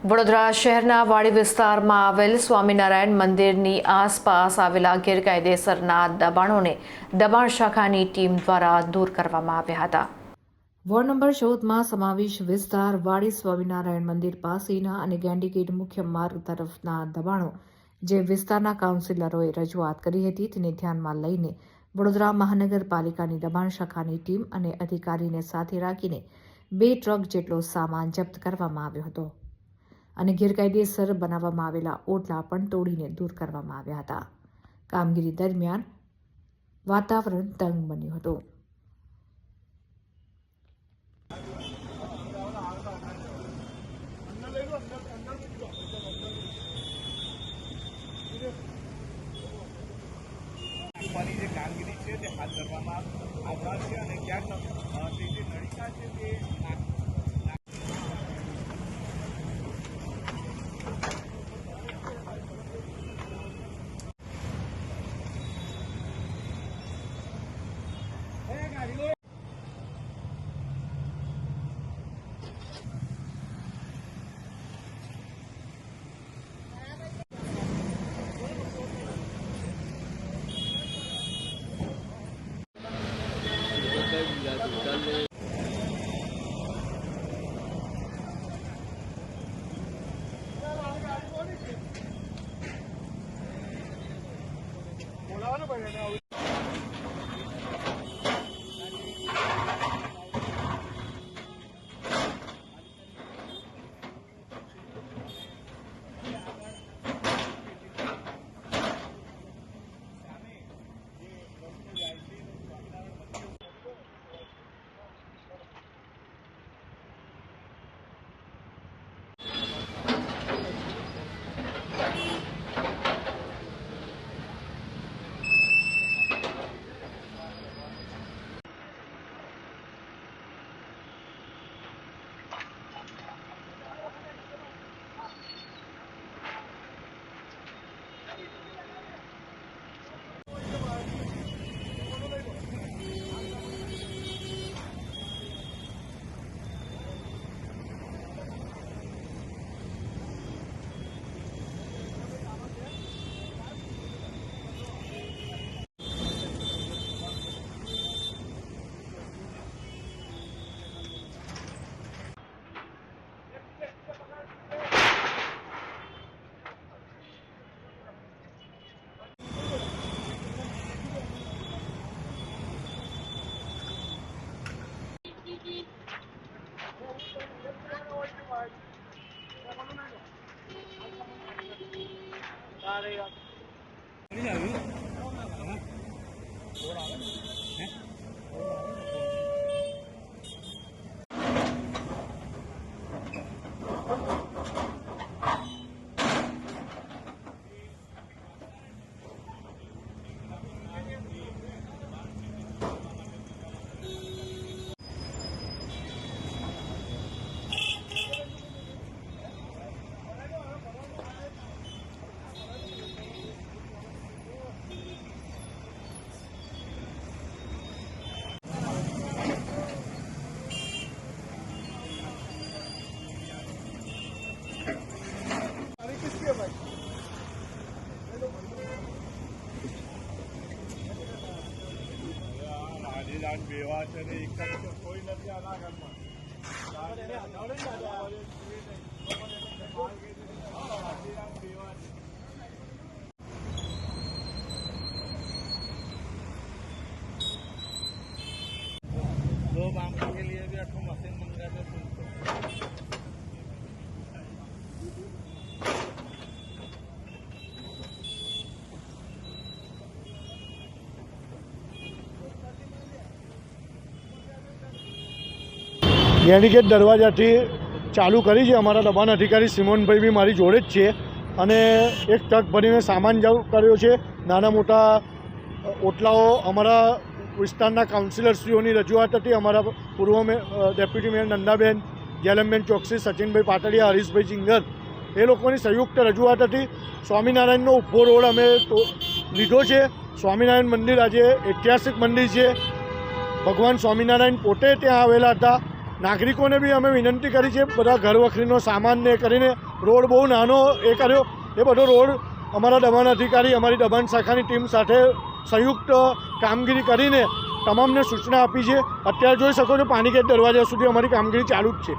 વડોદરા શહેરના વાડી વિસ્તારમાં આવેલ સ્વામિનારાયણ મંદિરની આસપાસ આવેલા ગેરકાયદેસરના દબાણોને દબાણ શાખાની ટીમ દ્વારા દૂર કરવામાં આવ્યા હતા. વોર્ડ નંબર ચૌદમાં સમાવેશ વિસ્તાર વાડી સ્વામિનારાયણ મંદિર પાસેના અને ગેન્ડીગેટ મુખ્ય માર્ગ તરફના દબાણો જે વિસ્તારના કાઉન્સિલરોએ રજૂઆત કરી હતી તેને ધ્યાનમાં લઈને વડોદરા મહાનગરપાલિકાની દબાણ શાખાની ટીમ અને અધિકારીને સાથે રાખીને બે ટ્રક જેટલો સામાન જપ્ત કરવામાં આવ્યો હતો. અને ગેરકાયદેસર બનાવવામાં આવેલા ઓટલા પણ તોડીને દૂર કરવામાં આવ્યા હતા. કામગીરી દરમિયાન વાતાવરણ તંગ બન્યું હતું. કામગીરી છે તે હાથ ધરવામાં આવનાર છે અને ક્યાંક જે નળિકા છે તે Adios. બેવા છે ને એક જ કોઈ નથી આના ઘરમાં. ગેન્ડીગેટ દરવાજાથી ચાલુ કરી છે અમારા દબાણ અધિકારી સિમોનભાઈ બી મારી જોડે જ છે. અને એક ટ્રક ભરીને સામાન કર્યો છે. નાના મોટા ઓટલાઓ અમારા વિસ્તારના કાઉન્સિલરશ્રીઓની રજૂઆત હતી. અમારા પૂર્વ ડેપ્યુટી મેયર નંદાબેન જેલમબેન ચોકસી, સચિનભાઈ પાટડિયા, હરીશભાઈ ચિંગર એ લોકોની સંયુક્ત રજૂઆત હતી. સ્વામિનારાયણનો ઊભો રોડ અમે તો- લીધો છે. સ્વામિનારાયણ મંદિર આજે ઐતિહાસિક મંદિર છે. ભગવાન સ્વામિનારાયણ પોતે ત્યાં આવેલા હતા. નાગરિકોને બી અમે વિનંતી કરી છે, બધા ઘર વખરીનો સામાન ને એ કરીને રોડ બહુ નાનો એ કર્યો. એ બધો રોડ અમારા દબાણ અધિકારી, અમારી દબાણ શાખાની ટીમ સાથે સંયુક્ત કામગીરી કરીને તમામને સૂચના આપી છે. અત્યારે જોઈ શકો છો, પાણીગેટ દરવાજા સુધી અમારી કામગીરી ચાલુ જ છે.